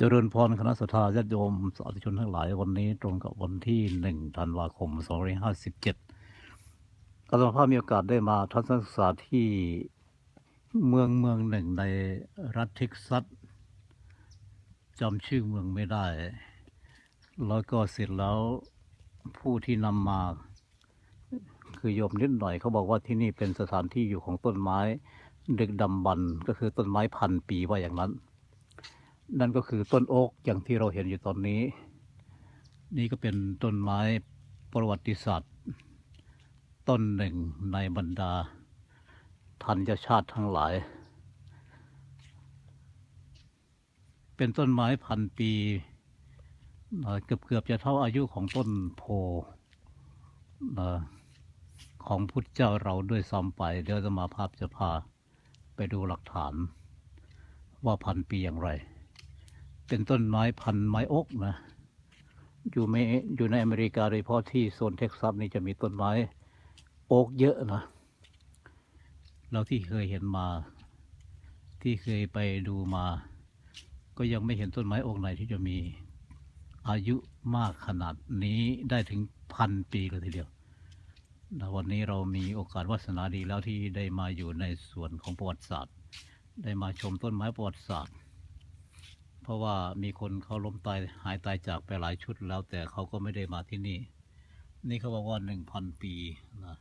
เจริญพรคณะสัตยาญาติโยมสาธุชนทั้งหลาย วันนี้ตรงกับวันที่หนึ่งธันวาคมสองพันห้าสิบเจ็ดอาตมาภาพมีโอกาสได้มาทัศนศึกษาที่เมืองเมืองหนึ่งในรัฐเท็กซัสจำชื่อเมืองไม่ได้ แล้วก็เสร็จแล้วผู้ที่นำมา คือโยมนิดหน่อยเขาบอกว่าที่นี่เป็นสถานที่อยู่ของต้นไม้ ดึกดำบรรพ์ก็คือต้นไม้พันปีว่าอย่างนั้น นั่นก็คือต้นโอ๊กอย่างที่เราเห็นอยู่ตอนนี้ นี่ก็เป็นต้นไม้ประวัติศาสตร์ ต้นหนึ่งในบรรดาธัญชาติทั้งหลาย เป็นต้นไม้พันปีเกือบเกือบๆจะเท่าอายุของต้นโพของพุทธเจ้าเราด้วยซ้ำไป เดี๋ยวจะมาภาพจะพาไปดูหลักฐานว่าพันปีอย่างไร เป็นต้นไม้พันไม้อกนะอยู่ไม่อยู่ในอเมริกาโดยเฉพาะที่โซนเท็กซัสนี่จะมีต้นไม้โอ๊กเยอะนะเราที่เคยเห็นมา ที่เคยไปดูมา ก็ยังไม่เห็นต้นไม้โอ๊กไหนที่จะมีอายุมากขนาดนี้ได้ถึงพันปีเลยทีเดียวนะวันนี้เรามีโอกาสวาสนาดีแล้วที่ได้มาอยู่ในส่วนของประวัติศาสตร์ ได้มาชมต้นไม้ประวัติศาสตร์ เพราะว่ามีคนเขาล้มตายหายตายจากไปหลายชุดแล้วแต่เขาก็ไม่ได้มาที่นี่ นี่เขาบอกว่าหนึ่งพันปีนะ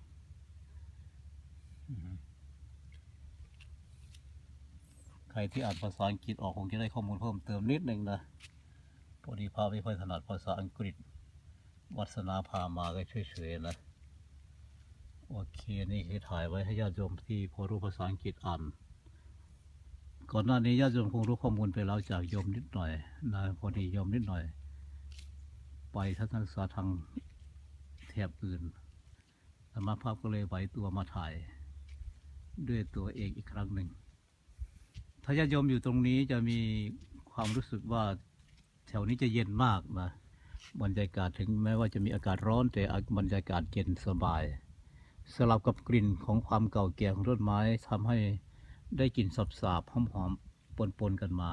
ใครที่อ่านภาษาอังกฤษออกคงจะได้ข้อมูลเพิ่มเติมนิดนึงนะพอดีพาไม่ค่อยถนัดภาษาอังกฤษ วัสนาพามาก็เฉยๆนะ โอเค นี่คือถ่ายไว้ให้ญาติโยมที่พอรู้ภาษาอังกฤษอ่าน ก่อนหน้านี้ญาติโยมคงรู้ข้อมูลไปแล้วจากโยมนิดหน่อยนะพอดีโยมนิดหน่อย ไปทัศนศึกษาทางแถบอื่นธรรมภาพก็เลยไหวตัวมาถ่าย ด้วยตัวเองอีกครั้งหนึ่ง ถ้าญาติโยมอยู่ตรงนี้จะมีความรู้สึกว่าแถวนี้จะเย็นมากนะบรรยากาศถึงแม้ว่าจะมีอากาศร้อน แต่บรรยากาศเย็นสบาย สลับกับกลิ่นของความเก่าแก่ของต้นไม้ทำให้ ได้กลิ่นสาบๆหอมๆปนๆกันมา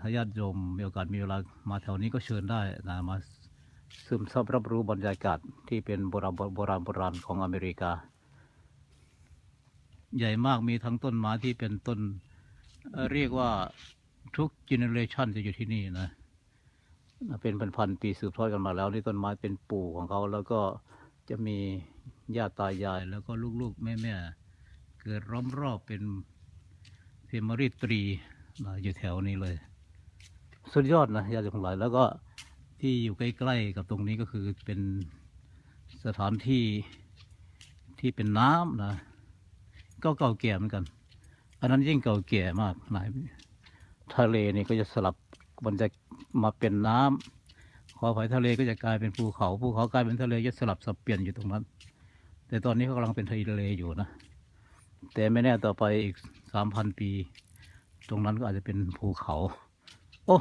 ถ้าญาติโยมมีโอกาสมีเวลามาแถวนี้ก็เชิญได้นะมาซึมซับรับรู้บรรยากาศที่เป็นโบราณโบราณโบราณของอเมริกา ใหญ่มากมีทั้งต้นไม้ที่เป็นต้นเอ่อเรียกว่าทุกเจเนเรชันจะอยู่ที่นี่นะเป็นพันๆปีสืบทอดกันมาแล้วนี่ต้นไม้เป็นปู่ของเขาแล้วก็จะมีญาติตายายแล้วก็ลูกๆแม่ๆ เกิดล้อมรอบเป็นเพมริตรีนะอยู่แถวนี้เลย สุดยอดนะญาติทั้งหลายแล้วก็ที่อยู่ใกล้ๆกับตรงนี้ก็คือเป็นสถานที่ที่เป็นน้ำนะก็เก่าแก่เหมือนกัน อันนั้นยิ่งเก่าแก่มากนะทะเลนี่ก็จะสลับมันจะมาเป็นน้ำขออภัยทะเลก็จะกลายเป็นภูเขาภูเขากลายเป็นทะเลจะสลับสับเปลี่ยนอยู่ตรงนั้น แต่ตอนนี้เขากำลังเป็นทะเลอยู่นะ แต่ไม่แน่ต่อไปอีกสามพันปี ตรงนั้นก็อาจจะเป็นภูเขา โอ้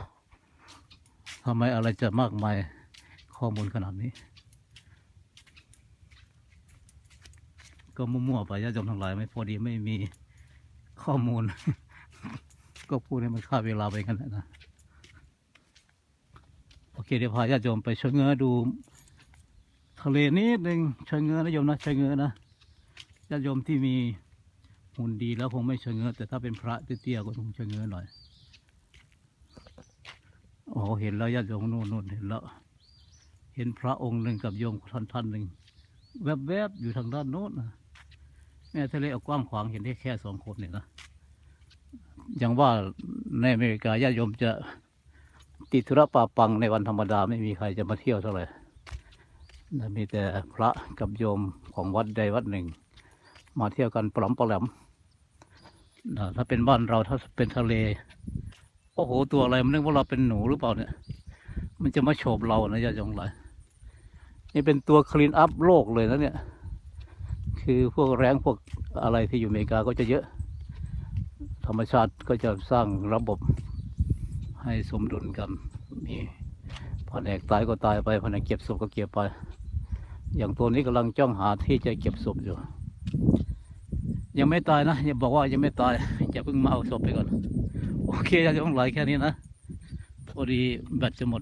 ทำไมอะไรจะมากมายข้อมูลขนาดนี้ ก็มั่วๆไปญาติโยมทั้งหลายไม่พอดีไม่มีข้อมูล ก็พูดให้มันฆ่าเวลาไปกันนนะโอเคเดี๋ยวพาญาติโยมไปชะเง้อดูทะเลนิดหนึ่งชะเง้อนะโยมนะชะเง้อนะญาติโยมที่มี หุ่นดีแล้วคงไม่เชะเง้อแต่ถ้าเป็นพระเตี้ยๆก็คงเชะเง้อหน่อยโอ้เห็นแล้วญาติโยมนู่นนู่นเห็นแล้ว เห็นพระองค์หนึ่งกับโยมท่านท่านหนึ่งแวบๆอยู่ทางด้านโน้นนะแม่ทะเลเอากว้างขวางเห็นได้แค่สองคนเนี่ยนะอย่างว่าในอเมริกาญาติโยมจะติดธุระป่าปังในวันธรรมดาไม่มีใครจะมาเที่ยวเท่าไหร่นะมีแต่พระกับโยมของวัดใดวัดหนึ่ง มาเที่ยวกันปลอมปลอมถ้าเป็นบ้านเราถ้าเป็นทะเลโอ้โหตัวอะไรมันนึกว่าเราเป็นหนูหรือเปล่าเนี่ย มันจะมาโฉบเรานะญาติโยมหลยนี่เป็นตัวคลีนอัพโลกเลยนะเนี่ย คือพวกแรงพวกอะไรที่อยู่อเมริกาก็จะเยอะ ธรรมชาติก็จะสร้างระบบให้สมดุลกันมีแผนกตายก็ตายไปแผนกเก็บศพก็เก็บไป อย่างตัวนี้กำลังจ้องหาที่จะเก็บศพอยู่ ยังไม่ตายนะอย่าบอกว่ายังไม่ตายอย่าเพิ่งมาเอาศพไปก่อน โอเคเคจะต้องไหลแค่นี้นะพอดีแบตจะหมด